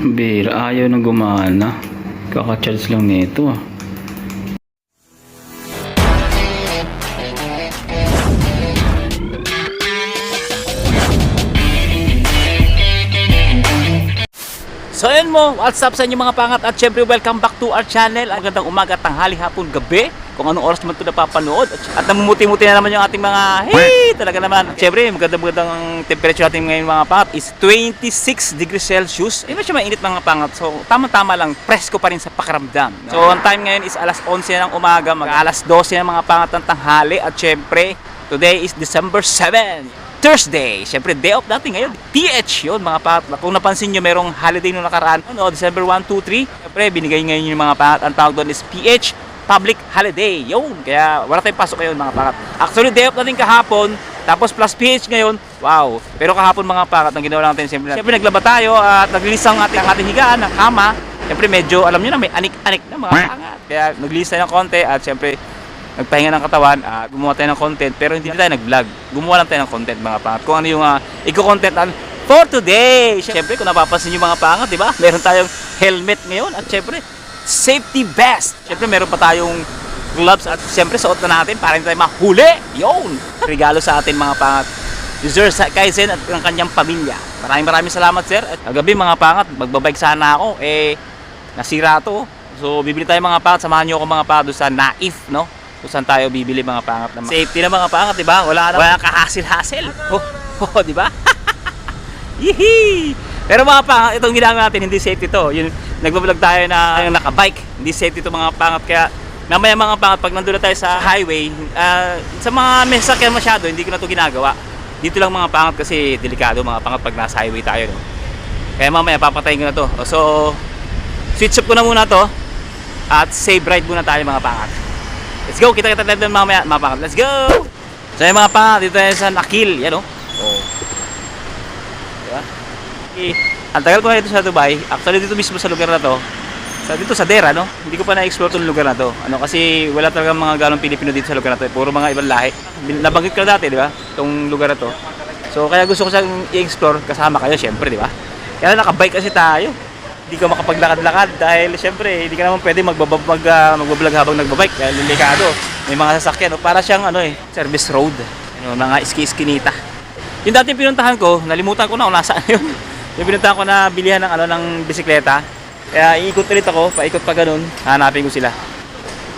Bira, ayaw na gumana. Kaka-charge lang nito ah. Mo, what's up sa inyo mga pangat at syempre welcome back to our channel. Ang gandang umaga, tanghali, hapon, gabi. Kung anong oras naman ito napapanood. At, at namumuti-muti na naman yung ating mga, hey, talaga naman. Syempre, magandang magandang temperature natin ngayon mga pangat is 26 degrees Celsius. Hindi na siya mainit mga pangat. So tama-tama lang, presko pa rin sa pakiramdam. So ang time ngayon is alas 11 na ng umaga, mag alas 12 na mga pangat ng tanghali. At syempre, today is December 7. Thursday. Siyempre, day off natin ngayon. TH yun, mga pangat. Kung napansin nyo, merong holiday nung nakaraan. Ano, December 1, 2, 3. Siyempre, binigay ngayon yung mga pangat. Ang tawag doon is PH, Public Holiday. Yun. Kaya wala tayong pasok ngayon, mga pangat. Actually, day off natin kahapon. Tapos plus PH ngayon, wow. Pero kahapon mga pangat, ang ginawa natin, siyempre, siyempre naglaba tayo at naglilis ang ating, ang ating higaan, ang kama. Siyempre, medyo, alam nyo na, may anik-anik na mga pangat. Kaya naglilis tayo ng konti at siyempre, nagpahinga ng katawan, ah, gumawa tayo ng content, pero hindi tayo nag-vlog. Gumawa lang tayo ng content mga pangat. Kung ano yung uh, i-content natin for today. Siyempre, kung napapansin yung mga pangat, di ba? Meron tayong helmet ngayon at siyempre, safety vest. Siyempre, meron pa tayong gloves at siyempre, suot na natin para hindi tayo mahuli. Yun! Regalo sa atin mga pangat. Sir Kaizen at ang kanyang pamilya. Maraming maraming salamat, sir. At kagabi mga pangat, magbabike sana ako. Eh, nasira to. So, bibili tayo mga pangat. Samahan niyo ako mga pangat sa Naif, no? Kung saan tayo bibili mga pangat na safety na mga pangat, di ba? Wala na wala kahasil-hasil. Oh, oh, di ba? Yihi! Pero mga pangat, itong ginagawa natin, hindi safety to. Yung nagbablog tayo na yung nakabike, hindi safety to mga pangat. Kaya mamaya mga pangat, pag nandun na tayo sa highway, ah, sa mga may sasakyan masyado, hindi ko na to ginagawa. Dito lang mga pangat kasi delikado mga pangat pag nasa highway tayo. No? Kaya mamaya papatayin ko na to. So, switch up ko na muna to at save ride muna tayo mga pangat. Let's go, kita-kita tayo doon mamaya, mga pangat. Let's go! So yung mga pangat, dito tayo sa Nakil, yan o. Oh. Diba? Eh, ang tagal ko na dito sa Dubai, actually dito mismo sa lugar na to, sa dito sa Dera, no? Hindi ko pa na-explore tong lugar na to. Ano kasi wala talaga mga ganong Pilipino dito sa lugar na to. Puro mga ibang lahi. Nabanggit ko na dati, di ba? Itong lugar na to. So kaya gusto ko siyang i-explore kasama kayo, syempre, di ba? Kaya nakabike kasi tayo. Hindi ka makapaglakad-lakad dahil syempre hindi ka naman pwede magbabab mag, uh, magbablog habang nagbabike dahil delikado. May mga sasakyan, no? para siyang ano eh, service road. Ano, mga ski-skinita. Yung dating pinuntahan ko, nalimutan ko na kung nasaan yun. Yung pinuntahan ko na bilihan ng ano ng bisikleta. Kaya iikot ulit ako, paikot pa ganun, hanapin ko sila.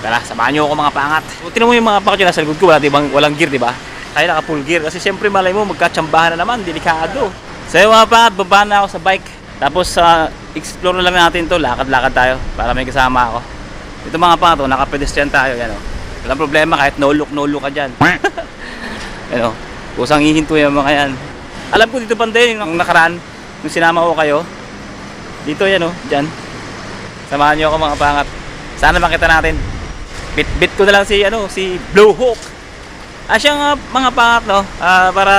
Tara, samahan niyo ako mga pangat. Kung tinan mo yung mga yung nasa likod ko, wala, dibang, walang gear, di ba? Tayo naka full gear kasi syempre malay mo magkatsambahan na naman, delikado. So yung mga pangat, baba na ako sa bike. Tapos sa explore na lang natin to, lakad-lakad tayo para may kasama ako. Ito mga pangat, oh, naka-pedestrian tayo, yan oh. Walang problema kahit no look, no look ka dyan. ano, kusang ihinto yung mga yan. Alam ko dito banda yun, nung nakaraan, nung sinama ko kayo. Dito yan oh, dyan. Samahan niyo ako mga pangat. Sana makita natin. Bit-bit ko na lang si ano, si Blue Hawk. Ah, siya nga mga pangat no, ah, para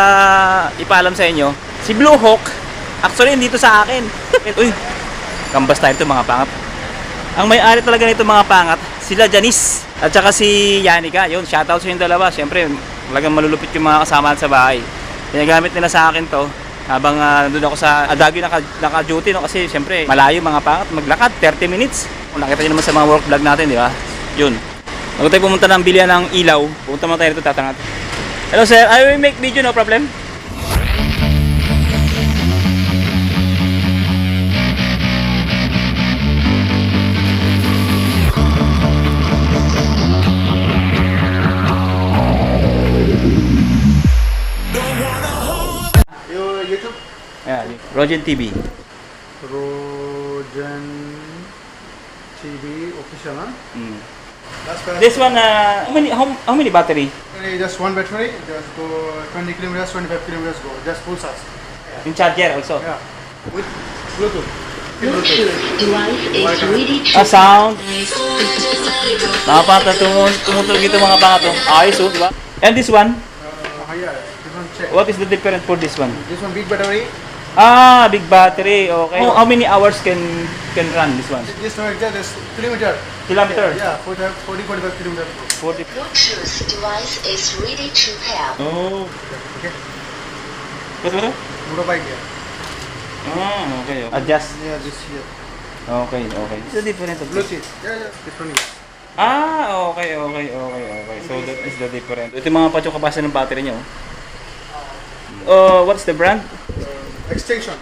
ipaalam sa inyo. Si Blue Hawk, actually dito sa akin. Uy, kambas tayo ito mga pangat. Ang may-ari talaga nito mga pangat, sila Janice at saka si Yanika. Yun, shoutout sa yung dalawa. Siyempre, talagang malulupit yung mga kasama sa bahay. Ginagamit nila sa akin to habang uh, doon ako sa Adagio naka, naka-duty no kasi siyempre malayo mga pangat maglakad 30 minutes. Kung nakita niyo naman sa mga work vlog natin, di ba? Yun. Bago pumunta ng bilihan ng ilaw, pumunta mo tayo dito tatangat. Hello sir, I will make video no problem. Ayan, Rogen TV. Rojan TV official, huh? Mm. Fast. This one, uh, how many how, how many battery? Only Just one battery, just go 20 kilometers, 25 kilometers go. Just full charge. Yung charger also. Yeah. With Bluetooth. Ah, sound. Nakapata tumun tumutulog ito mga pangato. Ayos oh, di ba? And this one, Uh, yeah, check. what is the difference for this one? This one big battery. Ah, big battery. Okay. Oh, how many hours can can run this one? This one just is kilometer. Kilometer. Yeah, 40, 40 45 kilometers go. 40. Bluetooth device is ready to pair. Oh. Okay. What what? Motorbike, yeah. Ah, okay. okay. Adjust. Yeah, this here. Okay, okay. It's a different of. Bluetooth. Yeah, yeah. Different. Ah, okay, okay, okay, okay. So that is the different. Ito yung mga patyo kapasa ng battery niyo. Uh, what's the brand? Extension.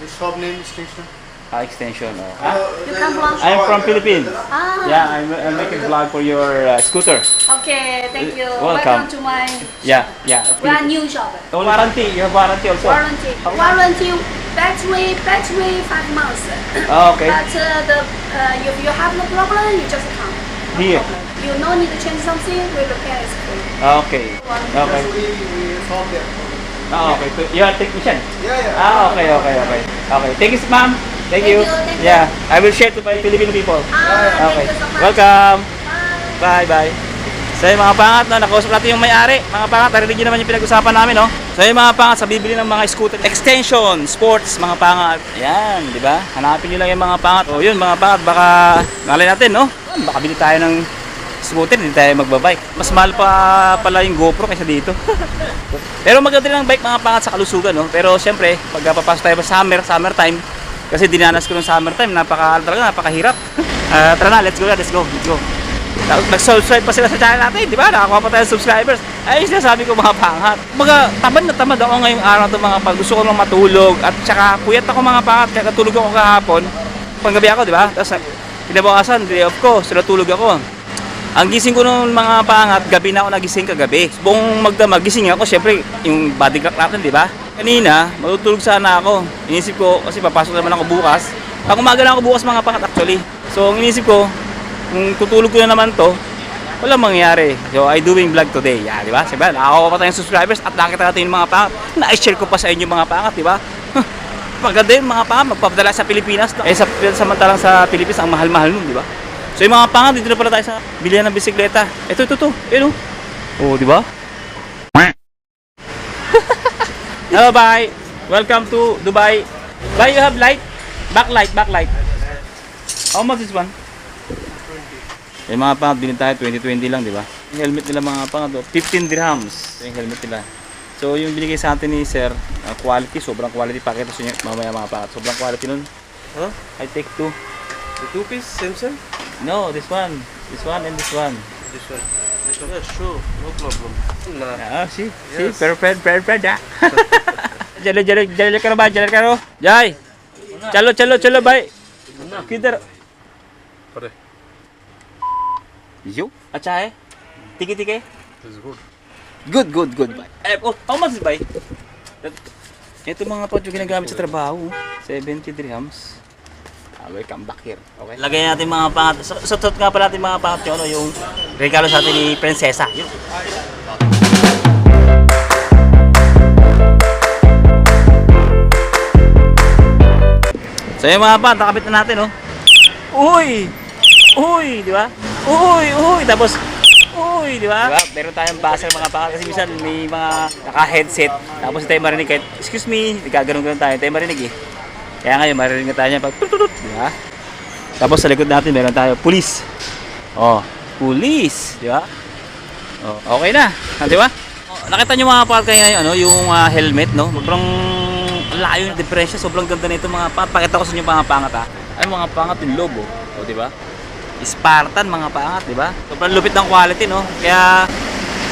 The shop name extension. Ah, extension. Oh. You come from? I'm from Philippines. Ah, Yeah, I'm, I'm making vlog for your uh, scooter. okay, thank you. Welcome. to my Yeah, yeah. brand new shop. Only warranty. You have warranty also. Warranty, warranty, battery, battery five months. Ah, okay. But uh, the uh, if you have no problem, you just come. No Here. problem. You no need to change something, we repair it for you. Ah, Okay. Okay. We, we solve there. Ah, okay. So, you are technician? Yeah, yeah. Ah, okay, okay, okay. Okay. Thank you, ma'am. Thank, Thank you. you, thank you. Yeah, I will share to my Filipino people. Ah, Okay. thank you so much. Welcome. Bye. Bye, bye. So yung mga pangat, no, nakausap natin yung may-ari. Mga pangat, narinig nyo naman yung pinag-usapan namin, no? So yung mga pangat, sa bibili ng mga scooter, extension, sports, mga pangat. Yan, di ba? Hanapin nyo lang yung mga pangat. O yun, mga pangat, baka, nalay natin, no? Baka bili tayo ng scooter, hindi tayo magbabike. Mas mahal pa pala yung GoPro kaysa dito. Pero maganda rin ang bike mga pangat sa kalusugan, no? Pero syempre, pag papasok tayo sa summer, summer time, kasi dinanas ko ng summer time, napaka, talaga, napakahirap. Ah, tara na, let's go let's go, let's go. Nag-subscribe pa sila sa channel natin, di ba? Nakakuha pa tayo subscribers. Ay, sinasabi ko mga pangat. Mga tamad na tamad ako ngayong araw to mga pag gusto ko lang matulog. At saka puyat ako mga pangat, kaya natulog ako kahapon. Panggabi ako, di ba? Tapos kinabukasan, day off ko, so natulog ako. Ang gising ko nung mga pangat, gabi na ako nagising kagabi. Buong magdamag, gising ako, syempre, yung body clock natin, di ba? Kanina, matutulog sana ako. Inisip ko, kasi papasok naman ako bukas. Pag umaga lang ako bukas mga pangat actually. So, ang inisip ko, kung tutulog ko na naman to, walang mangyayari. So, I doing vlog today. Yeah, di ba? Siyempre, nakakuha pa tayong subscribers at nakita natin yung mga pangat. Na-share ko pa sa inyo mga pangat, di ba? Maganda yun mga pangat, magpapadala sa Pilipinas. Eh, sa, samantalang sa Pilipinas, ang mahal-mahal nun, di ba? So, yung mga pangat, dito na pala tayo sa bilihan ng bisikleta. Ito, ito, ito. Yun, oh. Oh, di ba? Hello, bye. Welcome to Dubai. Bye, you have light? Backlight, backlight. How much is one? Yung mga pangat, bilhin tayo 2020 lang, di ba? Yung helmet nila mga pangat, oh, 15 dirhams. Yung helmet nila. So, yung binigay sa atin ni Sir, uh, quality, sobrang quality. Pakita sa inyo mamaya mga pangat. Sobrang quality nun. Huh? I take two. The two piece Samsung? No, this one. This one and this one. This one. This one. Yeah, sure. No problem. Nah. Ah, see? See? Yes. Perfect, perfect, ah. Jalo, jalo, jalo karo ba? Jalo karo? Jai! Chalo, chalo, chalo, bhai. Kidhar? Pare. Yo, अच्छा है ठीक है ठीक है This is good. good good good bye eh, oh, how much is bye ito mga pot yung ginagamit sa trabaho 70 dirhams ah, welcome back here okay lagay natin mga pangat sa, sa tot nga pala natin mga pangat yung, ano, yung regalo sa atin ni prinsesa yun So yung mga pangat nakabit na natin oh Uy! Uy, di ba? Uy, uy, tapos Uy, di ba? Diba? Meron tayong buzzer mga pangat kasi minsan may mga naka-headset. Tapos tayo marinig kahit, excuse me, nagkaganon-ganon tayo, tayo marinig eh. Kaya ngayon, marinig na tayo niya pag tututut, di ba? Tapos sa likod natin meron tayo, police. Oh, police, di ba? Oh, okay na, ah, di ba? Oh, nakita niyo mga pangat kanina yung, ano, yung ah, helmet, no? Sobrang layo ng diferensya, sobrang ganda nito mga pangat. Pakita ko sa inyo mga pangat ha. Ay mga pangat yung logo, oh, di ba? Spartan mga pangat, di ba? Sobrang lupit ng quality, no? Kaya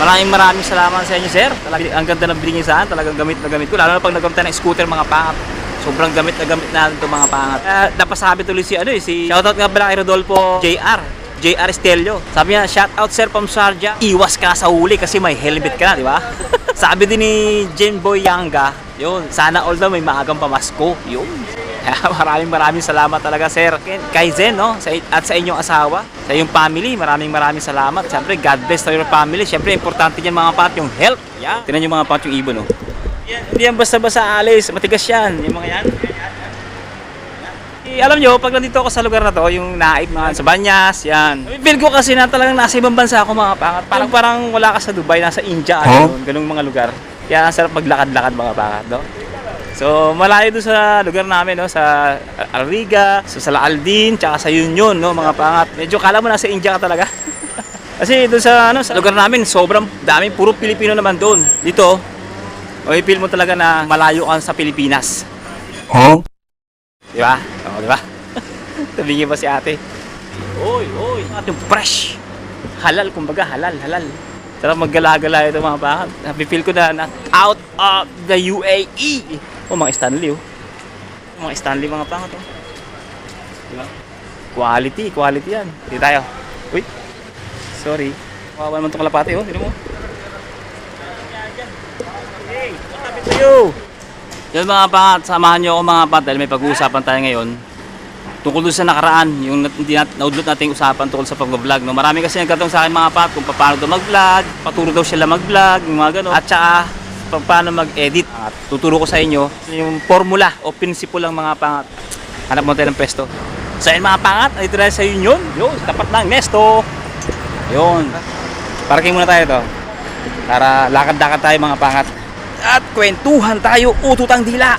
maraming maraming salamat sa inyo, sir. Talagang ang ganda ng binigay sa talagang gamit na gamit ko. Lalo na pag nagamit tayo ng scooter mga pangat. Sobrang gamit na gamit natin itong mga pangat. Kaya napasabi tuloy si, ano eh, si shoutout nga pala kay Rodolfo JR. JR Estelio. Sabi niya, shout out sir from Sharjah. Iwas ka sa huli kasi may helmet ka na, di ba? Sabi din ni Jen Boy Yanga, yun, sana all daw may maagang pamasko. Yun. Maraming maraming salamat talaga sir. Kay Zen, no? Sa, at sa inyong asawa, sa iyong family, maraming maraming salamat. Siyempre, God bless to your family. Siyempre, importante yan mga pat, yung health. Yeah. Tinan yung mga pat yung ibon, no? Yan, hindi yan basta-basta alis. Matigas yan. Yung mga yan. Eh, alam nyo, pag nandito ako sa lugar na to, yung naib mga sa Banyas, yan. Feel ko kasi na talagang nasa ibang bansa ako mga pangat. Parang parang wala ka sa Dubai, nasa India, ganun, ganung mga lugar. Kaya ang sarap maglakad-lakad mga pangat, no? So, malayo doon sa lugar namin, no? Sa Alriga, sa Salaaldin, tsaka sa Union, no? Mga pangat. Medyo kala mo nasa India ka talaga. kasi doon sa, ano, sa lugar namin, sobrang dami, puro Pilipino naman doon. Dito, o feel mo talaga na malayo ka sa Pilipinas. Di ba? Oo, di ba? Tabingin pa si ate. Oy, oy, ating fresh. Halal, kumbaga, halal, halal. Sarap maggala-gala ito mga pangat. Napipil ko na na out of the UAE. Oh, mga Stanley oh. Mga Stanley mga pangat oh. Di ba? Quality, quality yan. Hindi tayo. Uy. Sorry. Kawawa naman itong kalapati oh. Tinan mo. Hey, you? Yun mga pangat, samahan nyo ako mga pangat dahil may pag-uusapan tayo ngayon tungkol sa nakaraan, yung hindi nat naudlot nating usapan tungkol sa pag-vlog. No? Marami kasi nagkatong sa akin mga pat kung paano daw mag-vlog, paturo daw sila mag-vlog, yung mga gano'n. At saka pa- paano mag-edit. At tuturo ko sa inyo yung formula o prinsipyo lang mga pangat. Hanap mo tayo ng pesto. So yun mga pangat, dito na sa yun. Yun, tapat ng Nesto. Yun. Parking muna tayo to. Para lakad-lakad tayo mga pangat. At kwentuhan tayo, ututang dila.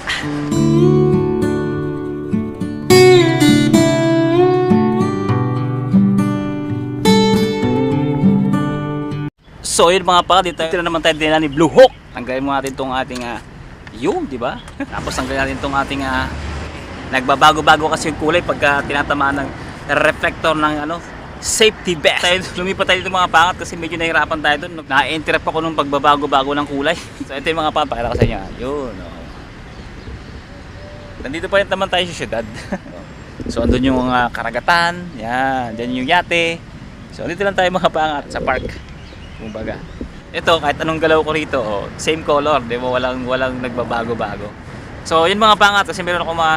So yun mga pa, dito, na naman tayo din ni Blue Hawk. Tanggalin mo natin tong ating uh, yun, di ba? Tapos tanggalin natin tong ating ah, nagbabago-bago kasi yung kulay pagka tinatamaan ng reflector ng ano safety vest. Tayo, lumipat tayo dito mga pangat kasi medyo nahirapan tayo doon. Na-interrupt ako nung pagbabago-bago ng kulay. So ito yung mga pangat, pakita ko sa inyo. ah. Yun, oh. Nandito pa rin naman tayo sa syudad. so andun yung mga karagatan, yan, dyan yung yate. So dito lang tayo mga pangat sa park. Kumbaga. Ito, kahit anong galaw ko rito, oh, same color, di ba? Walang, walang nagbabago-bago. So, yun mga pangat, kasi meron ako mga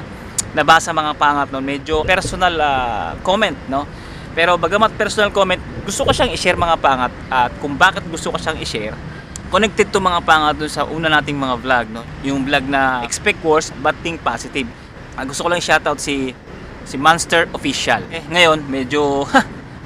nabasa mga pangat no, medyo personal ah, comment, no? Pero bagamat personal comment, gusto ko siyang i-share mga pangat at kung bakit gusto ko siyang i-share, connected to mga pangat dun sa una nating mga vlog, no? Yung vlog na expect worse but think positive. Ah, gusto ko lang shoutout si si Monster Official. Eh, ngayon, medyo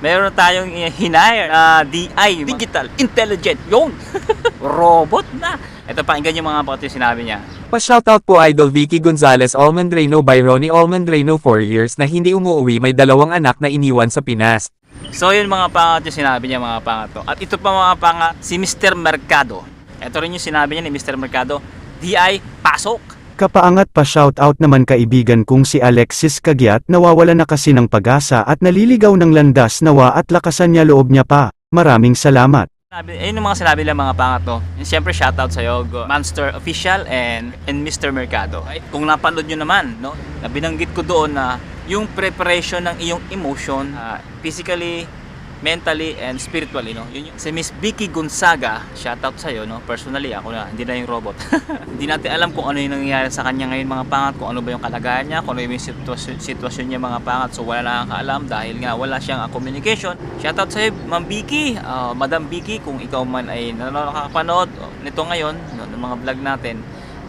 meron tayong hinire na DI, Digital Intelligent, yun! Robot na! Ito, pakinggan yung mga yung sinabi niya. Pa-shoutout po Idol Vicky Gonzalez Almendrano by Ronnie Almendrano 4 years na hindi umuwi may dalawang anak na iniwan sa Pinas. So yun mga pangat yung sinabi niya mga pangat to. At ito pa mga pangat, si Mr. Mercado. Ito rin yung sinabi niya ni Mr. Mercado, DI, pasok! Kapaangat pa shoutout naman kaibigan kong si Alexis Kagyat nawawala na kasi ng pag-asa at naliligaw ng landas nawa at lakasan niya loob niya pa. Maraming salamat. Sabi, ayun yung mga sinabi lang mga pangat to. And syempre shoutout sa'yo, Go- Monster Official and, and Mr. Mercado. Kung napanood nyo naman, no, na binanggit ko doon na yung preparation ng iyong emotion, ah, physically, mentally, and spiritually, no? Yun si Miss Vicky Gonzaga, shoutout sa'yo, no? Personally, ako na, hindi na yung robot. hindi natin alam kung ano yung nangyayari sa kanya ngayon mga pangat, kung ano ba yung kalagayan niya, kung ano yung sitwasyon, sitwasyon niya mga pangat. So wala na nakakaalam dahil nga wala siyang ah, communication. Shoutout sa'yo, Ma'am Vicky, ah, Madam Vicky, kung ikaw man ay nakakapanood oh, nito ngayon, no, ng mga vlog natin,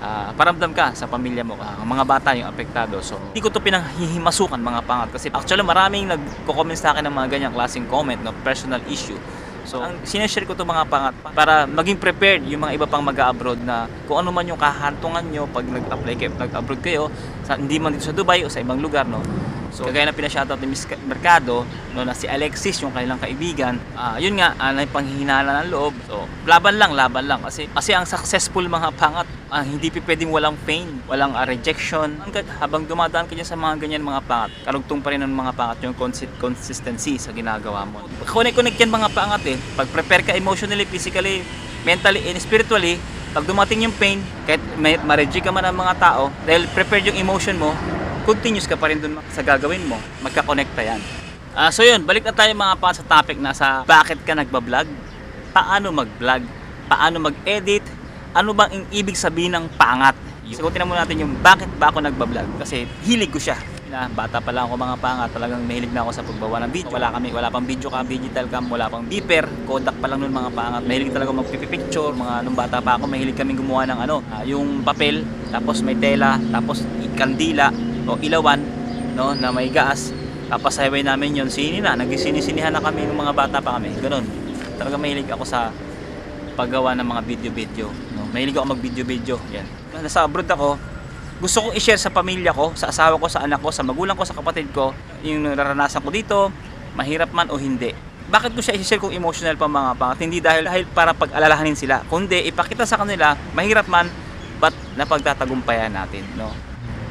ah, paramdam ka sa pamilya mo, ang mga bata yung apektado. So, hindi ko to pinanghihimasukan mga pangat kasi actually maraming nagko-comment sa akin ng mga ganyang klaseng comment, no, personal issue. So, ang sineshare ko to mga pangat para maging prepared yung mga iba pang mag-abroad na kung ano man yung kahantungan nyo pag nag-apply kayo, nag-abroad kayo, sa, hindi man dito sa Dubai o sa ibang lugar, no. So, kagaya na pinashoutout ni Miss Mercado, no, na si Alexis, yung kanilang kaibigan, ah, yun nga, uh, na panghihinala ng loob. So, laban lang, laban lang. Kasi, kasi ang successful mga pangat, ah, hindi pwedeng walang pain, walang ah, rejection. Habang dumadaan ka sa mga ganyan mga pangat, karugtong pa rin ng mga pangat yung consi- consistency sa ginagawa mo. Connect-connect yan mga pangat eh. Pag prepare ka emotionally, physically, mentally, and spiritually, pag dumating yung pain, kahit ma-reject ka man ng mga tao, dahil prepared yung emotion mo, continuous ka pa rin dun sa gagawin mo. Magkakonekta yan. Ah, so yun, balik na tayo mga pa sa topic na sa bakit ka nagbablog, paano mag-vlog, paano mag-edit, ano bang ang ibig sabihin ng pangat. Sagutin na muna natin yung bakit ba ako nagbablog kasi hilig ko siya. Na, bata pa lang ako mga pangat, talagang mahilig na ako sa pagbawa ng video. Wala kami, wala pang video cam, digital cam, wala pang beeper, Kodak pa lang nun mga pangat. Mahilig talaga magpipicture, mga nung bata pa ako, mahilig kami gumawa ng ano, ah, yung papel, tapos may tela, tapos kandila, o ilawan no na may gas tapos highway namin yon sini na nagsinisinihan na kami ng mga bata pa kami ganun talaga mahilig ako sa paggawa ng mga video-video no mahilig ako mag video-video yan nasa abroad ako gusto kong i-share sa pamilya ko, sa asawa ko, sa anak ko, sa magulang ko, sa kapatid ko, yung naranasan ko dito, mahirap man o hindi. Bakit ko siya i-share kung emotional pa mga pangat? Hindi dahil, dahil para pag-alalahanin sila, kundi ipakita sa kanila, mahirap man, but napagtatagumpayan natin, no?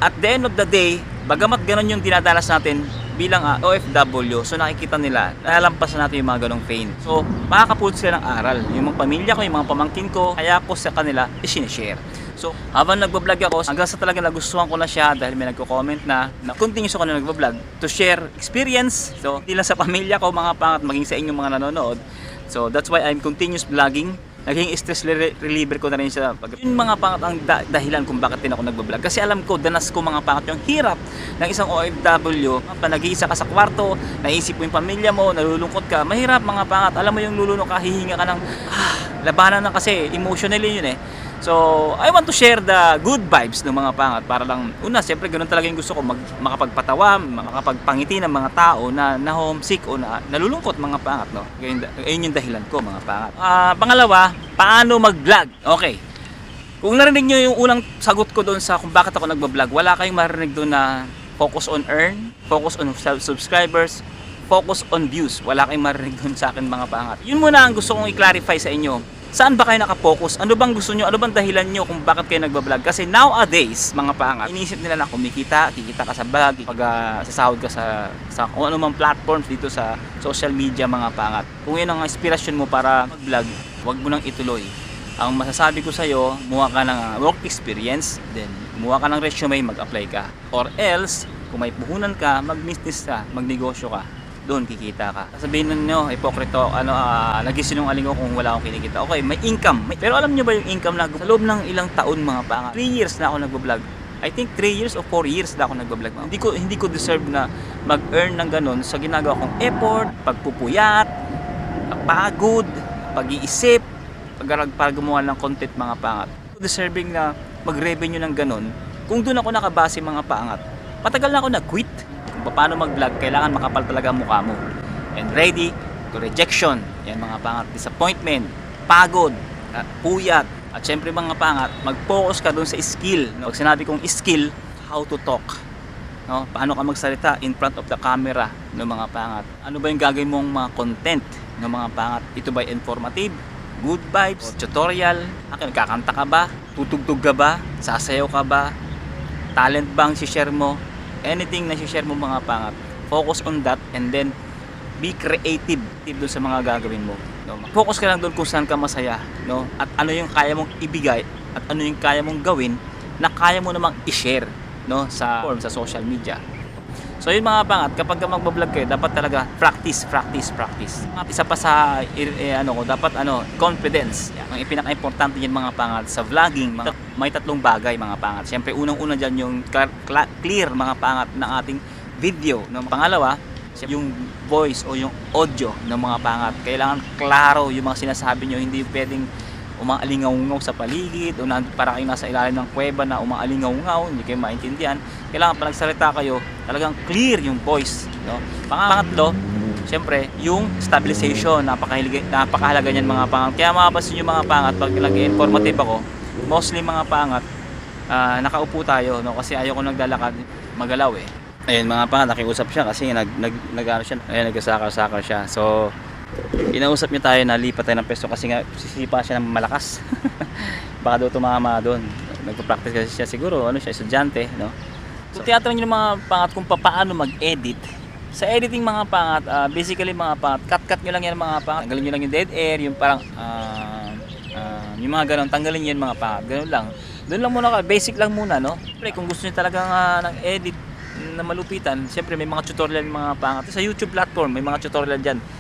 At the end of the day, bagamat ganun yung dinadanas natin bilang ah, OFW, so nakikita nila, nalampasan natin yung mga ganong pain. So, makakapulot sila ng aral. Yung mga pamilya ko, yung mga pamangkin ko, kaya ko sa kanila, isinishare. So, habang nagbablog ako, hanggang sa talaga nagustuhan ko na siya dahil may nagko-comment na, na continuous ako na nagbablog to share experience. So, hindi lang sa pamilya ko, mga pangat, maging sa inyong mga nanonood. So, that's why I'm continuous vlogging. Naging stress re- reliever ko na rin siya. Pag, yung mga pangat ang da- dahilan kung bakit din ako nagbablog. Kasi alam ko, danas ko mga pangat yung hirap ng isang OFW. Pa nag-iisa ka sa kwarto, naisip mo yung pamilya mo, nalulungkot ka. Mahirap mga pangat. Alam mo yung lulunok ka, hihinga ka ng ah, labanan na kasi. Emotionally yun eh. So, I want to share the good vibes ng mga pangat para lang, una, siyempre ganun talaga yung gusto ko, mag, makapagpatawa, makapagpangiti ng mga tao na, na homesick o na nalulungkot mga pangat, no? Ayun, ayun yung dahilan ko, mga pangat. Ah, pangalawa, paano mag-vlog? Okay. Kung narinig nyo yung unang sagot ko doon sa kung bakit ako nagbablog, wala kayong marinig doon na focus on earn, focus on subscribers, focus on views. Wala kayong marinig doon sa akin mga pangat. Yun muna ang gusto kong i-clarify sa inyo. Saan ba kayo nakafocus? Ano bang gusto nyo? Ano bang dahilan nyo kung bakit kayo nagbablog? Kasi nowadays, mga pangat, inisip nila na kumikita, kikita ka sa vlog, pag uh, sasahod ka sa, sa kung ano mang platforms dito sa social media, mga pangat. Kung yun ang inspirasyon mo para mag-vlog, wag mo nang ituloy. Ang masasabi ko sa'yo, muha ka ng uh, work experience, then muha ka ng resume, mag-apply ka. Or else, kung may puhunan ka, mag-business ka, magnegosyo ka doon kikita ka. Sabihin ninyo, hipokrito, ano, uh, nagisinungaling ako kung wala akong kinikita. Okay, may income. May, pero alam nyo ba yung income na sa loob ng ilang taon mga panga? 3 years na ako nagbablog. I think 3 years or 4 years na ako nagbablog. Hindi ko hindi ko deserve na mag-earn ng ganun sa ginagawa kong effort, pagpupuyat, pagod, pag-iisip, pag gumawa ng content mga pangat. Deserving na mag-revenue ng ganun. Kung doon ako nakabase mga pangat, matagal na ako nag-quit kung paano mag-vlog, kailangan makapal talaga ang mukha mo. And ready to rejection. Yan mga pangat, disappointment, pagod, at puyat. At syempre mga pangat, mag-focus ka dun sa skill. No? Pag sinabi kong skill, how to talk. No? Paano ka magsalita in front of the camera ng mga pangat. Ano ba yung gagawin mong mga content ng mga pangat? Ito ba informative? Good vibes? Tutorial? Akin, kakanta ka ba? Tutugtog ka ba? Sasayaw ka ba? Talent bang si-share mo? Anything na share mo mga pangat, focus on that and then be creative doon sa mga gagawin mo. No? Focus ka lang doon kung saan ka masaya, no? At ano yung kaya mong ibigay at ano yung kaya mong gawin na kaya mo namang i-share, no, sa form sa social media. So yun mga pangat, kapag ka magbablog kayo, dapat talaga practice, practice, practice. At isa pa sa eh, ano ko, dapat ano, confidence. Yan. Ang pinaka-importante yan mga pangat sa vlogging, mga, may tatlong bagay mga pangat. Siyempre unang-una diyan yung clear mga pangat ng ating video. No? Pangalawa, yung voice o yung audio ng mga pangat. Kailangan klaro yung mga sinasabi nyo, hindi pwedeng umaalingaw-ngaw sa paligid o nandun para kayo nasa ilalim ng kuweba na umaalingaw-ngaw, hindi kayo maintindihan. Kailangan pa nagsalita kayo, talagang clear yung voice. No? Pangatlo, Siyempre, yung stabilization, napakahalaga, napakahalaga niyan mga pangat. Kaya mapapansin yung mga pangat, pag nag-informative ako, mostly mga pangat, uh, nakaupo tayo, no? kasi ayaw ko naglalakad, magalaw eh. Ayun mga pangat, nakiusap siya kasi nag, nag, nag, ano siya, ayun, nagkasakar-sakar siya. So, inausap niya tayo na lipat tayo ng pesto kasi nga sisipa siya ng malakas. Baka daw tumama doon. Nagpa-practice kasi siya siguro ano siya estudyante no? So tiyatro niyo ng mga pangat kung paano mag-edit. Sa editing mga pangat uh, basically mga pangat cut cut niyo lang yan mga pangat. Tanggalin niyo lang yung dead air yung parang uh, uh, yung mga ganun tanggalin niyo yung mga pangat. Ganun lang. Doon lang muna ka basic lang muna no? Siyempre, kung gusto niyo talagang uh, ng edit na malupitan siyempre may mga tutorial mga pangat. Sa YouTube platform may mga tutorial diyan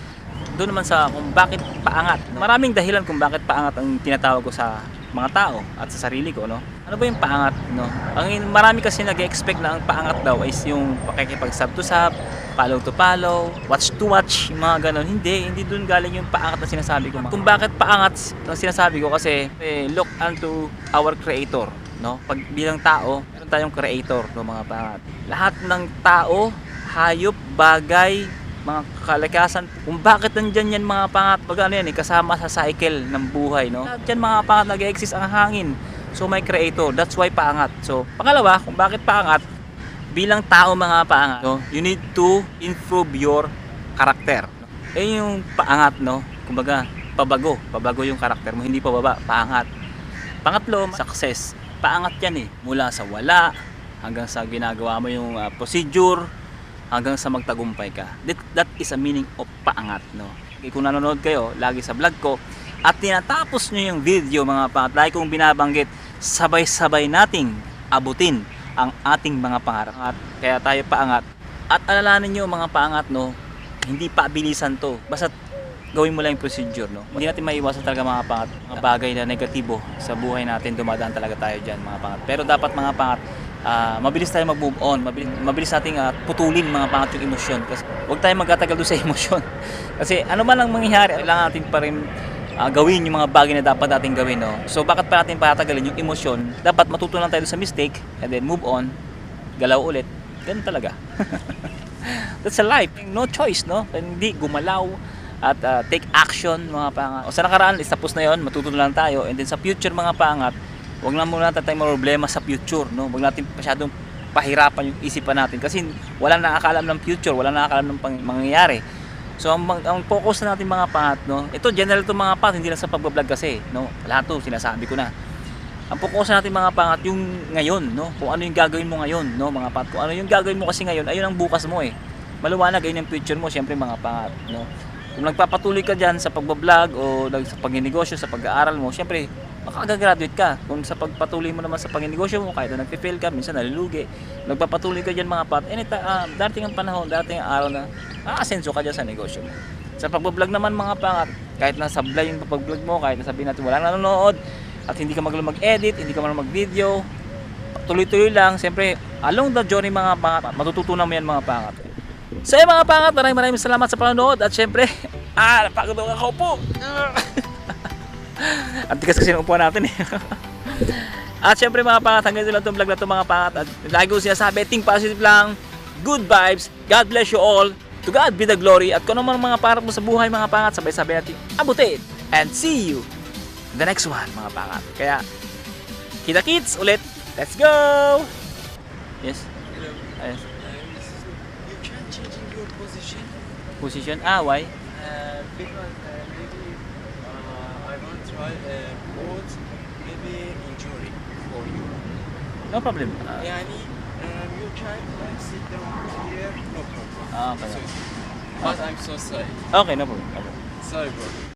doon naman sa kung bakit paangat. Maraming dahilan kung bakit paangat ang tinatawag ko sa mga tao at sa sarili ko, no? Ano ba yung paangat, no? Ang marami kasi nag-expect na ang paangat daw is yung pakikipag-sub to sub, follow to follow, watch to watch, mga ganun. Hindi, hindi doon galing yung paangat na sinasabi ko. Kung bakit paangat ang sinasabi ko kasi eh, look unto our creator, no? Pag bilang tao, meron tayong creator, no, mga paangat. Lahat ng tao, hayop, bagay, mga kalikasan kung bakit nandyan yan mga pangat pag ano yan eh, kasama sa cycle ng buhay no? Dyan mga pangat nag-exist ang hangin. So may creator. That's why paangat. So pangalawa kung bakit paangat bilang tao mga paangat no you need to improve your character eh yung paangat no? Kumbaga pabago. Pabago yung karakter mo hindi pababa. Paangat. Pangatlo success. Paangat yan eh. Mula sa wala hanggang sa ginagawa mo yung ah, procedure hanggang sa magtagumpay ka. That, that is a meaning of paangat, no? Kung nanonood kayo lagi sa vlog ko at tinatapos nyo yung video mga pangat, lagi kong binabanggit, sabay-sabay nating abutin ang ating mga pangarap. At kaya tayo paangat. At alalahanin nyo mga paangat, no? Hindi pa bilisan to. Basta gawin mo lang yung procedure, no? Hindi natin maiwasan talaga mga pangat, mga bagay na negatibo sa buhay natin, dumadaan talaga tayo dyan, mga pangat. Pero dapat mga pangat, ah, mabilis tayo mag-move on, mabilis, mabilis nating ah, putulin mga pangat yung emosyon. Kasi huwag tayong magtatagal doon sa emosyon. Kasi ano man ang mangyayari, kailangan natin pa rin ah, gawin yung mga bagay na dapat natin gawin, no? So bakit pa natin patatagalin yung emosyon? Dapat matutunan tayo sa mistake and then move on, galaw ulit. Ganun talaga. That's a life. No choice, no? Hindi gumalaw at uh, take action mga pangat. O sa nakaraan is tapos na 'yon, matutunan lang tayo. And then sa future mga pangat, wag lang muna natin tayong problema sa future, no? Wag natin masyadong pahirapan yung isipan natin kasi wala nakakalam ng future, wala nakakalam ng pang- mangyayari. So ang, ang- focus na natin mga pangat, no? Ito general to mga pangat, hindi lang sa pagbablog kasi, no? Lahat to sinasabi ko na. Ang focus natin mga pangat yung ngayon, no? Kung ano yung gagawin mo ngayon, no? Mga pangat, kung ano yung gagawin mo kasi ngayon, ayun ang bukas mo eh. Maluwanag ayun ang future mo, syempre mga pangat, no? Kung nagpapatuloy ka diyan sa pagbablog o sa pagninegosyo, sa pag-aaral mo, syempre makakagraduate ka. Kung sa pagpatuloy mo naman sa pagninegosyo mo, kahit na nagpe-fail ka, minsan nalulugi, nagpapatuloy ka diyan mga pat, anytime, ah, darating ang panahon, darating ang araw na aasenso ka diyan sa negosyo mo. Sa pagbablog naman mga pangat, kahit na sablay yung pagbablog mo, kahit na sabihin natin walang nanonood, at hindi ka magaling mag-edit, hindi ka magaling mag-video, tuloy-tuloy lang, siyempre, along the journey mga pangat, matututunan mo yan mga pangat. So mga pangat, maraming maraming salamat sa panonood at syempre, ah, napagod ako po. Tigas kasi ng upuan natin eh. at syempre mga pangat, hanggang lang itong vlog na ito mga pangat. At lagi ko sinasabi, think positive lang, good vibes, God bless you all, to God be the glory. At kung ano man mga pangarap mo sa buhay mga pangat, sabay-sabay natin abutin. And see you in the next one mga pangat. Kaya, kita kits ulit. Let's go! Yes. Yes. You can changing your position Position? Ah, why? uh, because both maybe injury for you. No problem. Ah, Yani um, you can like sit down here, no problem. ah. So, but I'm so sorry. Okay, no problem. Okay. Sorry, bro.